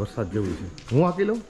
વરસાદ જેવું છે. હું આપી લઉં?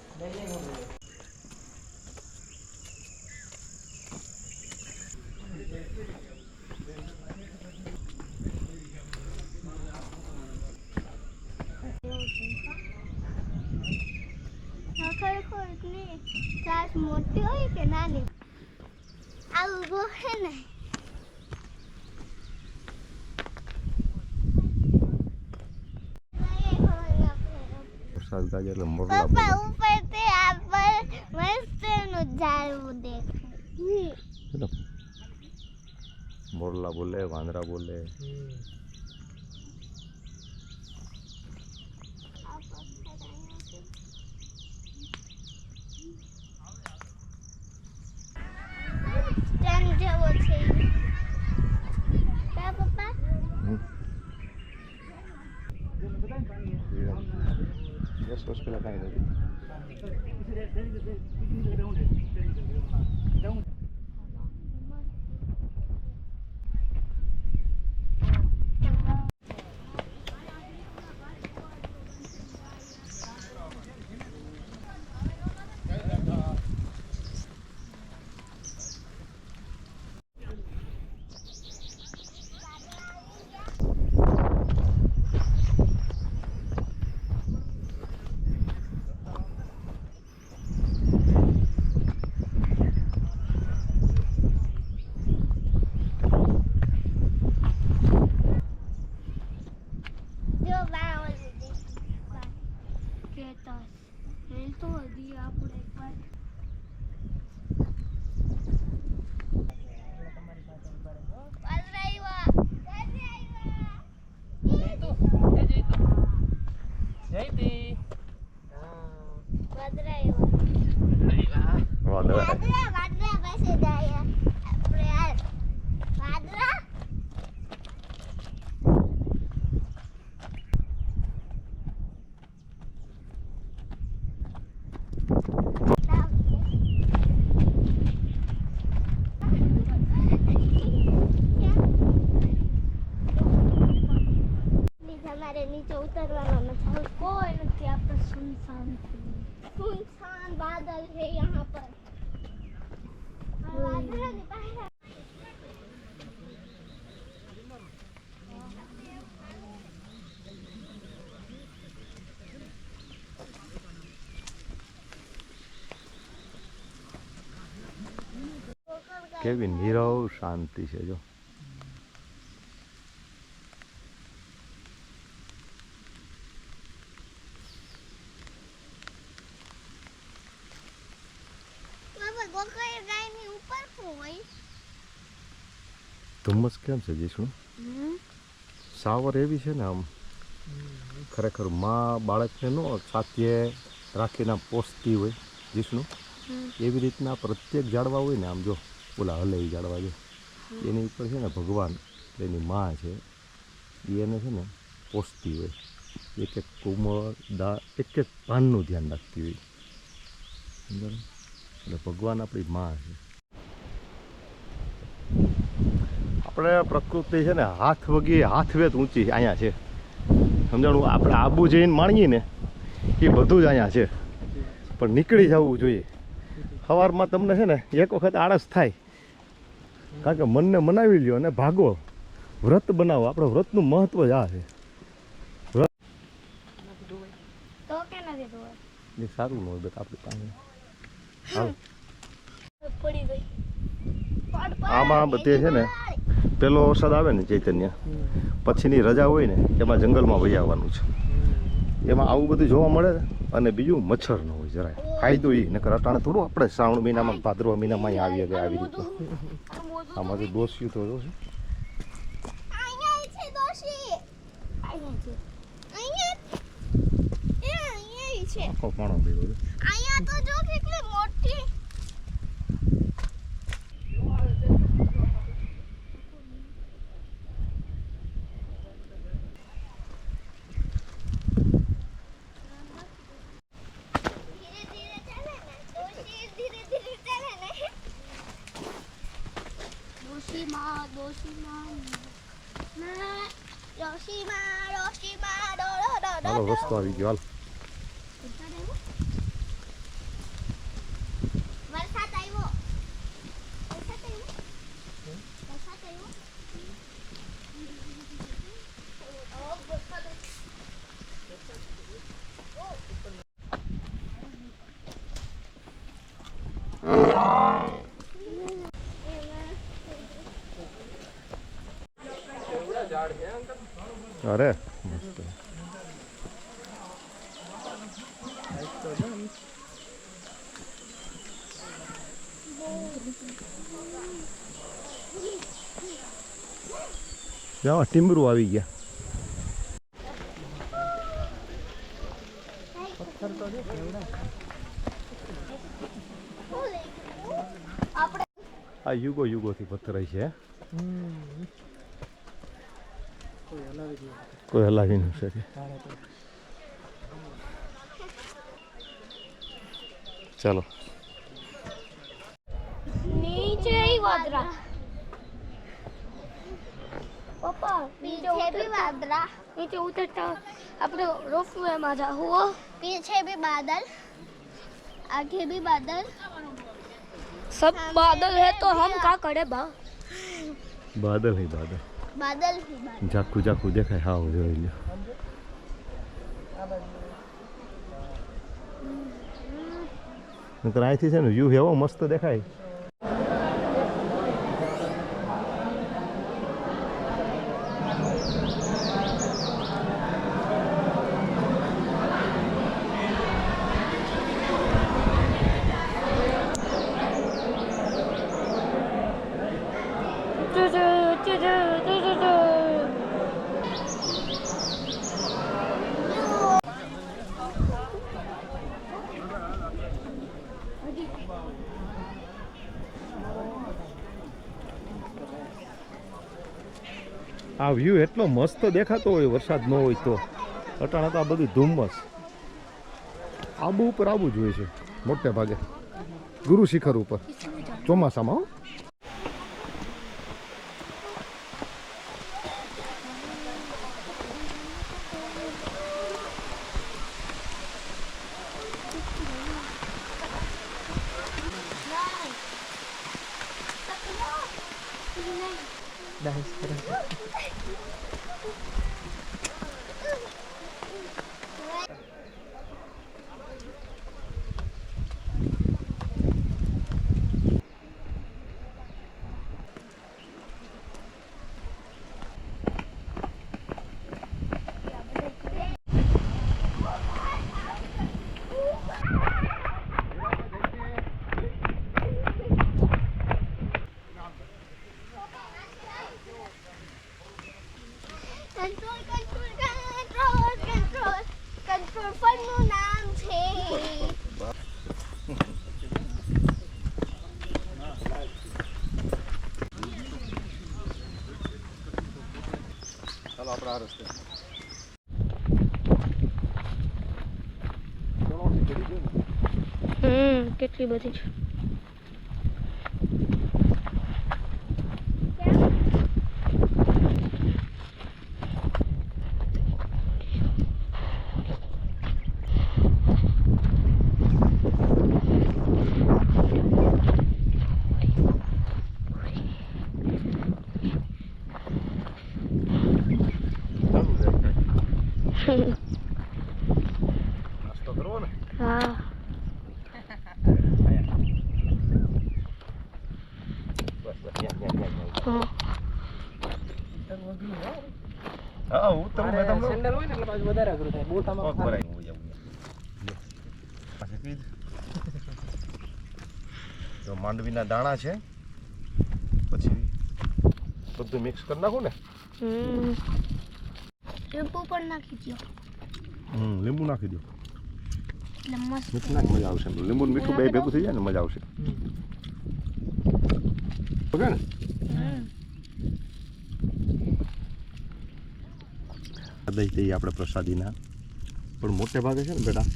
કેવી નીરવ શાંતિ છે જો. ધુમ્મસ કેમ છે જીશું સાવર એવી છે ને આમ. ખરેખરમાં બાળકને નો સાથે રાખીને પોસતી હોય જીષ્ણુ. એવી રીતના પ્રત્યેક જાળવા હોય ને આમ જો. ઓલા હલે ઈ ઝાડવા જો એની ઉપર છે ને ભગવાન, એની માં છે. એ એને છે ને પોષતી હોય. એક એક કુમળ દા એક એક પાનનું ધ્યાન રાખતી હોય. સમજાયું? એટલે ભગવાન આપણી માં છે. આપણે પ્રકૃતિ છે ને હાથ વગી, હાથ વેત ઊંચી અહીંયા છે. સમજાણું? આપણે આબુ જઈને માણીએ ને, એ બધું જ અહીંયા છે. પણ નીકળી જવું જોઈએ. સવારમાં તમને છે ને એક વખત આળસ થાય. કારણ કે મનને મનાવી લ્યો અને ભાગો. વ્રત બનાવો. આપણે વ્રતનું મહત્વ જ આ છે. સારું ન હોય આપણી પાસે. આમાં બધે છે ને પેલો વરસાદ આવે ને ચૈતન્ય. પછીની રજા હોય ને એમાં જંગલમાં વહી આવવાનું છે. એમાં આવું બધું જોવા મળે અને બીજું મચ્છર ન હોય જરાય. ફાયદો એ નકર અટાણે થોડું આપણે શ્રાવણ મહિનામાં ભાદરવા મહિનામાં આવીએ ગયા આવી રીતે આમાં તો દોસ્યું જો છે. આખો છે. તો જો કેટલી મોટી. ચાલો રસ્તો આવી ગયો હાલ અરે મસ્ત જાઓ ટીમરું આવી ગયા. આપણે આ યુગો યુગોથી પથ્થર છે હે? કોઈ હલાવી ન શકે. चलो। नीचे ही वादरा। पापा भी वादरा। नीचे उतरता। अपने रूफ में मज़ा हुआ। पीछे भी बादल। आगे भी बादल। सब बादल है तो हम क्या बा? बादल ही बादल। बादल ही बादल। जाकू जाकू देखा हाँ जो નકર અહીંથી છે ને વ્યૂ એવો મસ્ત દેખાય. આ વ્યૂ એટલો મસ્ત દેખાતો હોય, વરસાદ ન હોય તો. અટાણા તો આ બધું ધુમ્મસ. આબુ ઉપર આબુ જોઈએ છે, મોટે ભાગે. ગુરુ શિખર ઉપર. ચોમાસામાં હો control control control control control ફળનું નામ છે ચાલો આપણે આ રસ્તે હમ કેટલી બધી છે ચાલુ જાય નાસ્તો કરવો ને હા બસ બસ ન્યા, ન્યા, ન્યા, ન્યા. હા હા ઉતરું મેં તમને સેન્ડલ હોય ને એટલે પાછું વધારે અઘરું થાય બૂટ પગ આમાં ભરાય હું જાઉં લે. પાછી પી જ. જો માંડવીના દાણા છે પછી બધું મિક્સ કરી નાખું ને? હમ. લીંબુ પણ નાખી દો હમ લીંબુ નાખી દો મીઠું નાખ મજા આવશે લીંબુ મીઠું બે ભેગું થઈ જાય ને મજા આવશે. ઓકે ને? દઈ દઈએ આપણે પ્રસાદીના. પણ મોટે ભાગે છે ને બેટા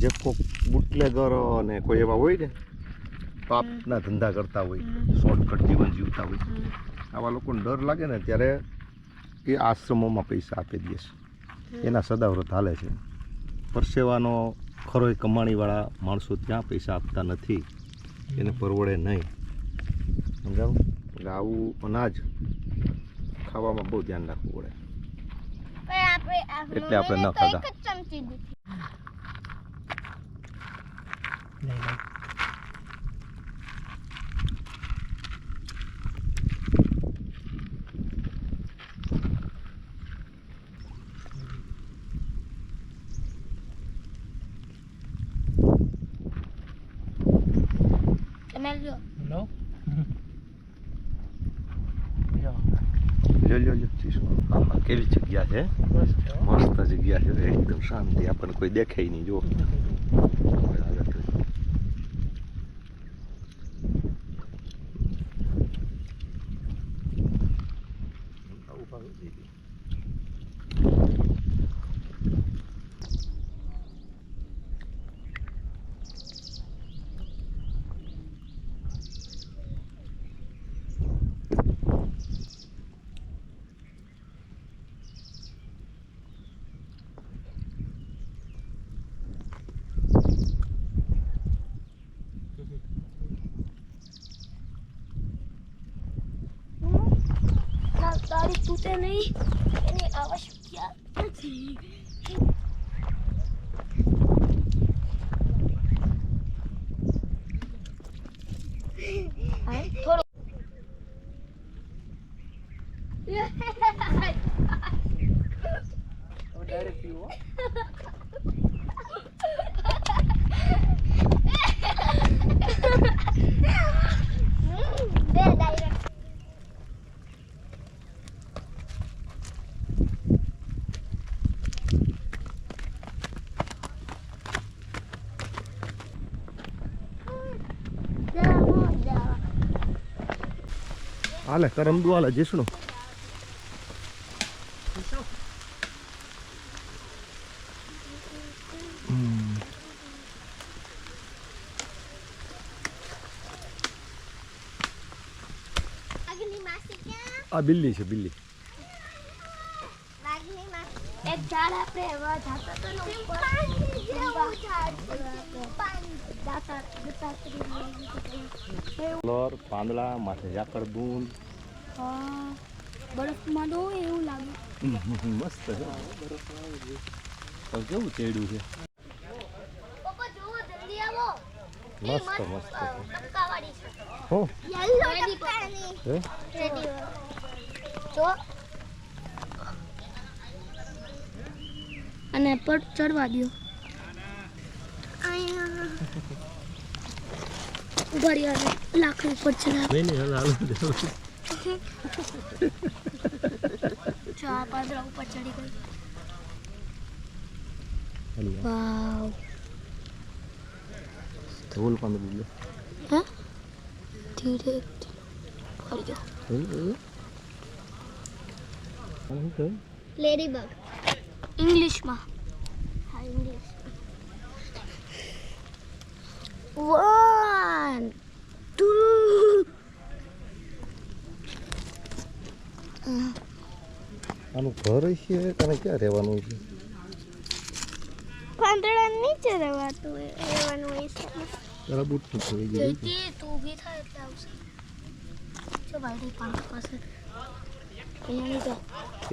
જે કોક બુટલેગર અને કોઈ એવા હોય ને પાપના ધંધા કરતા હોય શોર્ટકટ જીવન જીવતા હોય. આવા લોકોને ડર લાગે ને ત્યારે એ આશ્રમોમાં પૈસા આપી દે છે. એના સદાવ્રત હાલે છે. પરસેવાનો ખરો કમાણીવાળા માણસો ત્યાં પૈસા આપતા નથી. એને પરવડે નહીં. સમજાવું? એટલે આવું અનાજ ખાવામાં બહુ ધ્યાન રાખવું પડે. એટલે આપણે ન ખાધા. એક જ ચમચી દીધી નહીં નહીં લ્યો લો જો લ્યો લ્યો લ્યો ચીસમાં આમાં કેવી જગ્યા છે બસ જો મસ્ત જગ્યા છે એકદમ શાંતિ આપણને કોઈ દેખાય નહીં જો. આગળ તારી તૂટે નહીં એની આવશ્યકતા નથી થોડો ડાયરેક્ટ પીવો હાલે કરમદુ હાલે જીસણું. આ બિલ્લી છે બિલ્લી. એક ઝાડ આપણે એવા જાતા તો ને ઉપર. પાંદડા માથે ઝાકળ હા બરફમાં તો એવું લાગે. મસ્ત છે. પણ કેવું ચેડ્યું છે? પપ્પા જુઓ જલ્દી આવો. મસ્ત મસ્ત છે. ટપકાવાળી છે. હો. યલો ટપકાની હે? રેડી જો. અને પર ચડવા દો અહીંયા ઊભા રહ્યા લાકડી ઉપર ચડાવી. નહીં હાલ જો આ પાંદડા ઉપર ચડી ગઈ હાલ વાવ ધોલ પાંદડું લે હે ધીરે ફરી ગયો લેડીબગ ઇંગ્લિશમાં હા ઇંગ્લિશ વન ટુ આનું ઘર છે તને ક્યાં રહેવાનું છે પાંદડા નીચે રહેવાતું રહેવાનું હોય છે. તારા બૂટ થઈ ગયું જયતી તું ઊભી થાય એટલે આવશે. જો ભાઈ પાંચ પાસે અહીંયા જા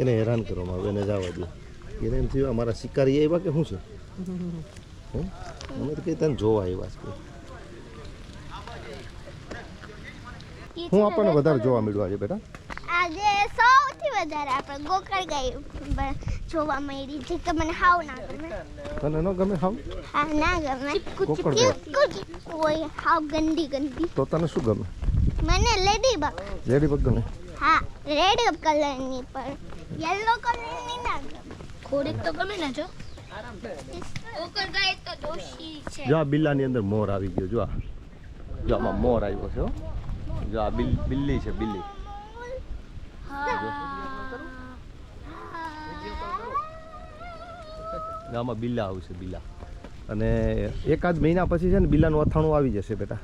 એને હેરાન કરવામાં આવે એને જવા દે. એને એમ થયું અમારા શિકારી આવ્યા કે શું છે? અમે તો કઈ તને જોવા આવ્યા છે. હું આપણને વધારે જોવા મળ્યું આજે બેટા. વધારે આપણે ગોકળ ગાય બ- જોવા મળી જે કે મને હાવ ના ગમે. તને ન ગમે હાવ? હા ના ગમે. ગોકળ. ક્યુટ હાવ ગંદી ગંદી. તો તને શું ગમે? મને લેડીબગ લેડી બગ ગમે? હા રેડ કલરની પણ. યલો કલરની ના ગમે. થોડીક તો ગમે ને જો. ઓકર ગાય તો દોશી છે. જો આ બિલ્લાની અંદર મોર આવી ગયો જો આ. જો આમાં મોર આવ્યો છે જો આ બિલ્લી છે બિલ્લી. જો. આમાં બિલ્લા આવશે બિલ્લા. અને એકાદ મહિના પછી છે ને બિલ્લાનું અથાણું આવી જશે બેટા.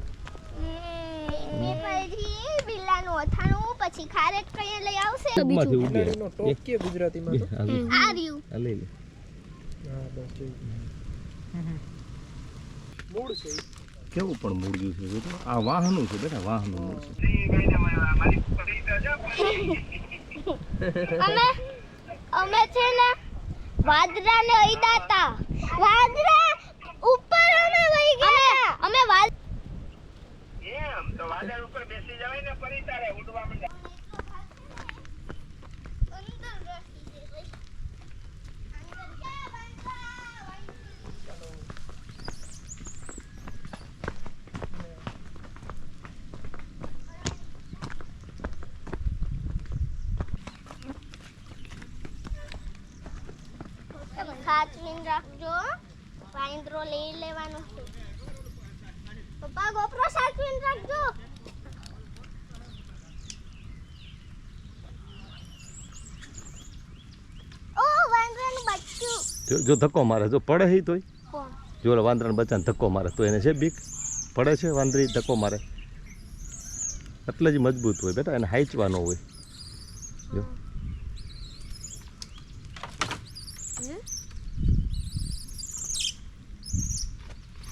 કેવું પણ મૂળ્યું છે આ વાહનું છે બેટા વાહનું મૂળ છે. અમે અમે છે ને વાદરાને અઈદાતા વાદરા ઉપર અમે વહી ગયા. અમે વાદ સાચવીને રાખજો. વાંદરો લઈ લેવાનો છે. પપ્પા ગોપરો સાચવીને રાખજો. જો ધક્કો મારે જો પડે હી તોય? જો વાંદરાને બચ્ચાને ધક્કો મારે તો એને છે બીક? પડે છે વાંદરી ધક્કો મારે? એટલે જ મજબૂત હોય બેટા એને હાંચવાનો હોય જો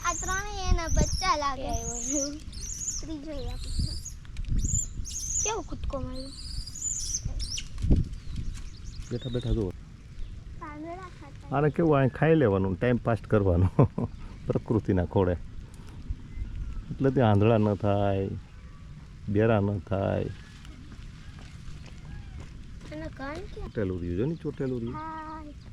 આ ત્રણેય એના બચ્ચા લાગે ત્રીજો. કેવો કૂદકો માર્યો બેઠા બેઠા જુઓ આને કેવું અહીં ખાઈ લેવાનું ટાઈમ પાસ કરવાનો પ્રકૃતિના ખોળે. એટલે ત્યાં આંધળા ન થાય બેરા ન થાય. ચોટેલું રહ્યું જો ને ચોટેલું રહ્યું? હાય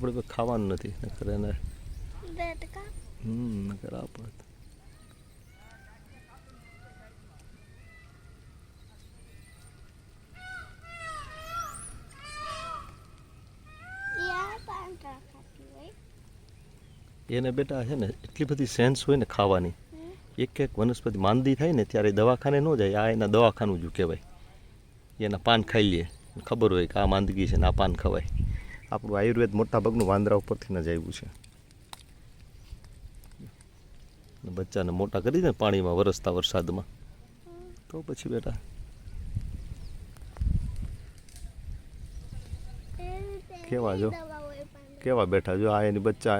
આપણે કોઈ ખાવાનું નથી નકર એને હમ નકર આપણે એને બેટા છે ને એટલી બધી સેન્સ હોય ને ખાવાની. એક એક વનસ્પતિ માંદી થાય ને ત્યારે દવાખાને ન જાય આ એના દવાખાનું જ કહેવાય. એના પાન ખાઈ લઈએ ખબર હોય કે આ માંદગી છે ને આ પાન ખવાય. આપણું આયુર્વેદ મોટા ભાગનું વાંદરા ઉપરથી જ આવ્યું છે. બચ્ચાને મોટા કરી દે પાણીમાં વરસતા વરસાદમાં. તો પછી બેટા. કેવા જો? કેવા બેઠા જો આ એની બચ્ચા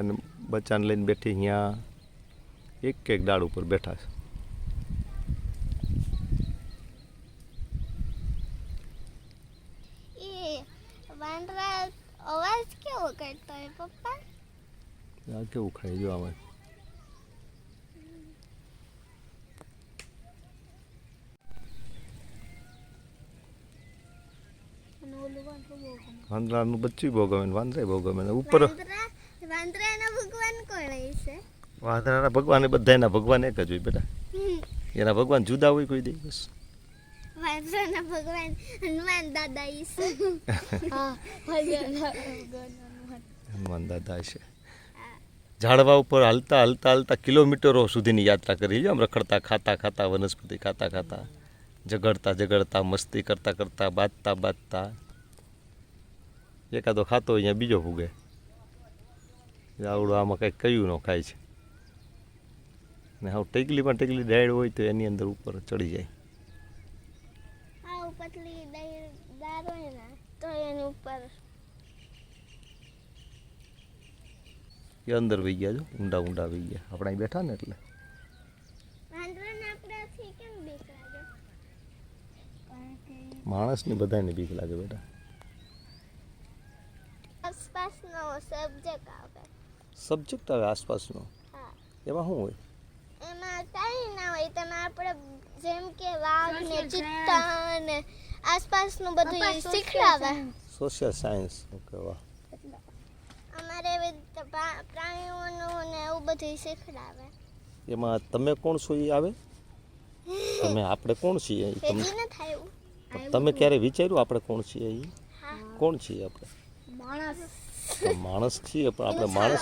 બચ્ચાને લઈને બેઠી અહીંયા એક એક ડાળ ઉપર બેઠા છે એ વાંદરા અવાજ કેવો કરતો હોય પપ્પા આ કેવું ખાઈ જો ગમે. વાંદરાનું બચ્ચું બહુ ગમે વાંદરાય બહુ ગમે ઉપર વાંદરાના ભગવાન કોણ હશે વાંદરાના ભગવાન એ બધા એના ભગવાન એક જ હોય બેટા. એના ભગવાન જુદા હોય કોઈ વાંદરાના ભગવાન હનુમાન દાદા હનુમાન દાદા છે ઝાડવા ઉપર હાલતા હાલતા હાલતા કિલોમીટરો સુધીની યાત્રા કરી આમ રખડતા, ખાતા ખાતા, વનસ્પતિ ખાતા ખાતા. ઝઘડતા ઝઘડતા, મસ્તી કરતા કરતા, બાજતા બાજતા. એકાદો ખાતો અહીંયા બીજો ભૂગે આવડું આમાં કંઈક કયું ન ખાય છે. ને હવે ટેકલી પણ ટેકલી ડાયડ હોય તો એની અંદર ઉપર ચડી જાય. પતલી દાર તો એની ઉપર એ અંદર વહી ગયા જો ઊંડા ઊંડા વહી ગયા. આપણે અહીં બેઠા ને એટલે. માણસને કે બધાને બીક લાગે બેટા. આસપાસનો સબ્જેક્ટ આવે. સબ્જેક્ટ આવે આસપાસનો? હા. એમાં શું હોય? એમાં કાંઈ ના હોય. તમે આપણે જેમ કે વાઘ ને ચિત્તા ને આસપાસનું બધું શીખડાવે. સોશિયલ સાયન્સ ઓકે વાહ અમારે એવી રીતે પ્રા- પ્રાણીઓનું ને એવું બધું શીખડાવે. એમાં તમે કોણ છો એ આવે? તમે આપણે કોણ છીએ એ તમે તમે ક્યારે વિચાર્યું આપણે કોણ છીએ એ કોણ છીએ આપણે? માણસ. છીએ પણ આપણે માણસ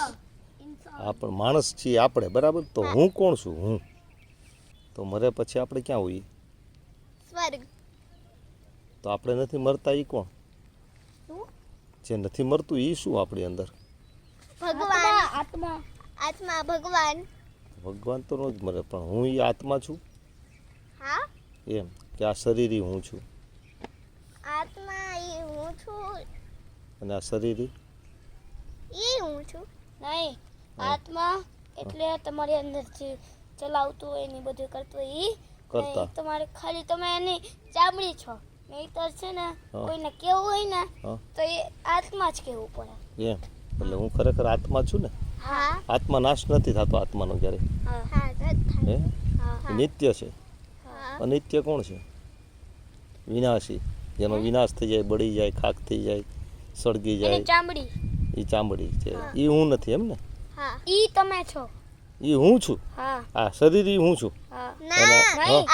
આપણે માણસ છીએ આપણે બરાબર? તો હું. કોણ છું? હું. તો મરે પછી આપણે ક્યાં હોઈએ? સ્વર્ગ. તો આપણે નથી મરતા એ કોણ? જે નથી મરતું એ શું આપણી અંદર? ભગવાન. આત્મા આત્મા. ભગવાન. ભગવાન તો ન જ મરે પણ હું એ આત્મા છું? હા? એમ કે આ શરીર હું છું? આત્મા એ હું છું. અને આ શરીર? એ હું છું. નહીં આત્મા એટલે તમારી અંદર જે ચલાવતું હોય ને બધું કરતું હોય એ કરતા. નહીં, તમારે ખાલી તમે એની ચામડી છો. નહીતર છે ને કોઈને કેવું હોય ને તો એ આત્મા જ કેવું પડે. એમ. એટલે હું ખરેખર આત્મા છું ને? આત્મા નાશ નથી થતો આત્માનો ક્યારે હા હા હે? નિત્ય છે. અનિત્ય કોણ છે? વિનાશી. જેનો વિનાશ થઈ જાય બળી જાય ખાક થઈ જાય સળગી જાય. ચામડી. એ ચામડી છે. એ હું નથી એમ ને? એ ઈ તમે છો. એ હું છું? હા. આ શરીર એ હું છું?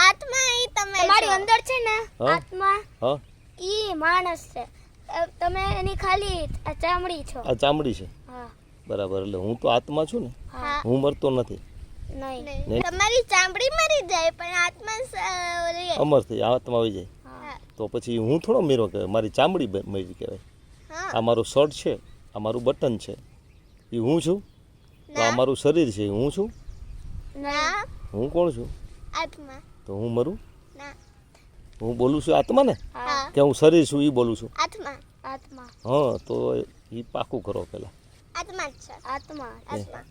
આત્મા ઈ તમે તમારી અંદર છે ને આત્મા હા. ઈ માણસ છે. તમે એની ખાલી આ ચામડી છો. આ ચામડી છે? હા. બરાબર એટલે હું તો આત્મા છું ને? હું. મરતો નથી. તમારી ચામડી મરી જાય પણ આત્મા અમર થઈ આત્મા આવી જાય. હા. તો પછી હું થોડો મેરો કહેવાય? મારી ચામડી મેરી કહેવાય. આ મારું શર્ટ છે આ મારું બટન છે. એ હું છું? તો આ મારું શરીર છે હું છું? ના. હું કોણ છું? આત્મા. તો હું મરું? હું બોલું છું આત્મા ને કે હું શરીર છું એ બોલું છું? આત્મા. આત્મા. હા તો એ પાકું કરો પહેલાં આત્મા જ છે. આત્મા આત્મા.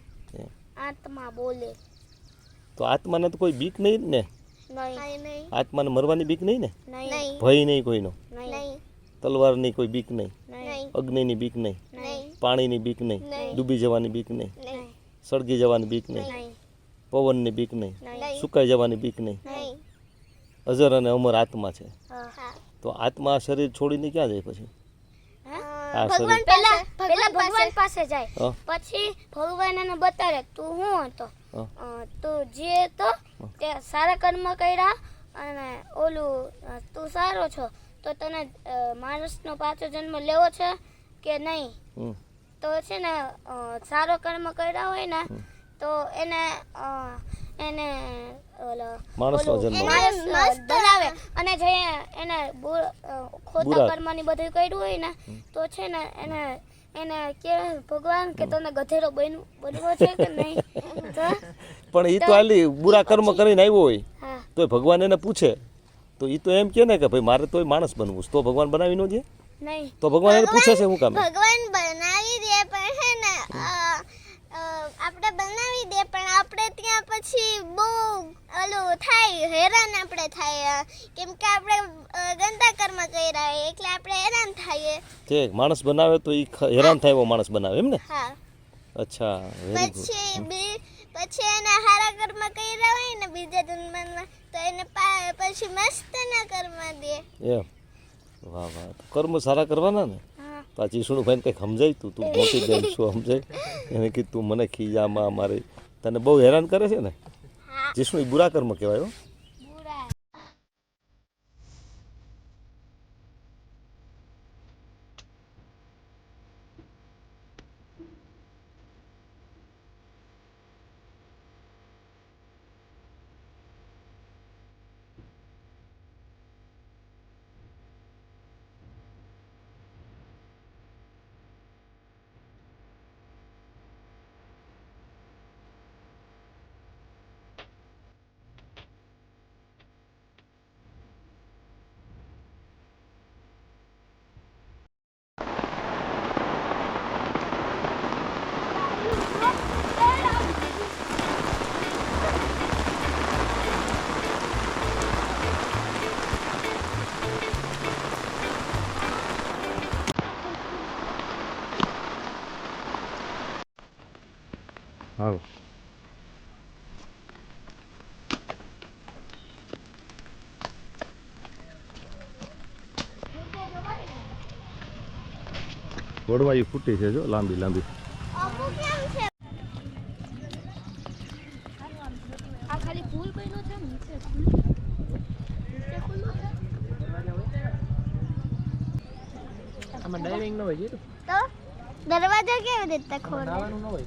આત્મા બોલે. તો આત્માને તો કોઈ બીક નહીં જ ને? નહીં. આત્માને મરવાની બીક નહીં ને? નહીં. ભય નહીં કોઈનો? નહીં. તલવારની કોઈ બીક નહીં? નહીં. અગ્નિની બીક નહીં? નહીં. પાણીની બીક નહીં. ડૂબી જવાની બીક નહીં? સળગી જવાની બીક નહીં? પવનની બીક નહીં? સુકાઈ જવાની બીક નહીં. અજર અને અમર આત્મા છે. તો આત્મા શરીર છોડીને ક્યાં જાય પછી? આ શરીર. ભગવાન પહેલા પહેલા ભગવાન પાસે. જાય. પછી ભગવાન એને બતાવે તું હું હતો? તું જે હતો તે સારા કર્મ કર્યા અને ઓલું તું સારો છો તો તને માણસનો પાછો જન્મ લેવો છે કે નહીં? તો છે ને સારો કર્મ કર્યા હોય ને તો એને એને ઓલો માણસનો જન્મ માણસ. ધરાવે અને જે એને ખોટા કર્મની બધું કર્યું હોય ને તો છે ને એને એને કે ભગવાન કે તને ગધેડો બન્યો બનવો છે કે નહીં? પણ એ તો આલી બુરા કર્મ કરીને આવ્યો હોય. તો ભગવાન એને પૂછે. તો એ તો એમ કે ને કે ભાઈ મારે તોય માણસ બનવું તો ભગવાન બનાવી નો દે? નહીં. તો ભગવાન એને પૂછે છે હું કામ? ભગવાન બનાવી દે પણ હે ને આપણે બનાવી દે પણ આપણે ત્યાં પછી બહુ ઓલું થાય હેરાન આપણે થાય. કેમ કે આપણે ગંદા કર્મ કર્યા એટલે આપણે હેરાન થઈએ. છે માણસ બનાવે તો એ હેરાન થાય એવો માણસ બનાવે એમ ને? હા. અચ્છા પછી બી પછી એને હારા કર્મ કર્યા હોય ને બીજા જન્મમાં તો એને પછી મસ્ત ના કર્મ દે. એમ. વાહ વાહ. કર્મ સારા કરવાના ને? તો આ ચીસુણુભાઈને કંઈક સમજાય તું તું મોટી બેન શું સમજાય? એને કીધું તું મને ખીજામાં મારે. તને બહુ હેરાન કરે છે ને? જીષ્ણુ એ બુરા કર્મ કહેવાય હો. ગોળવાઈ ફૂટી છે જો લાંબી લાંબી. અમુક કેમ છે. આ ખાલી પુલ બન્યો છે નીચે આમાં ડાઇવિંગ ન હોય તો દરવાજો કેવી રીતે ખોલે ન હોય.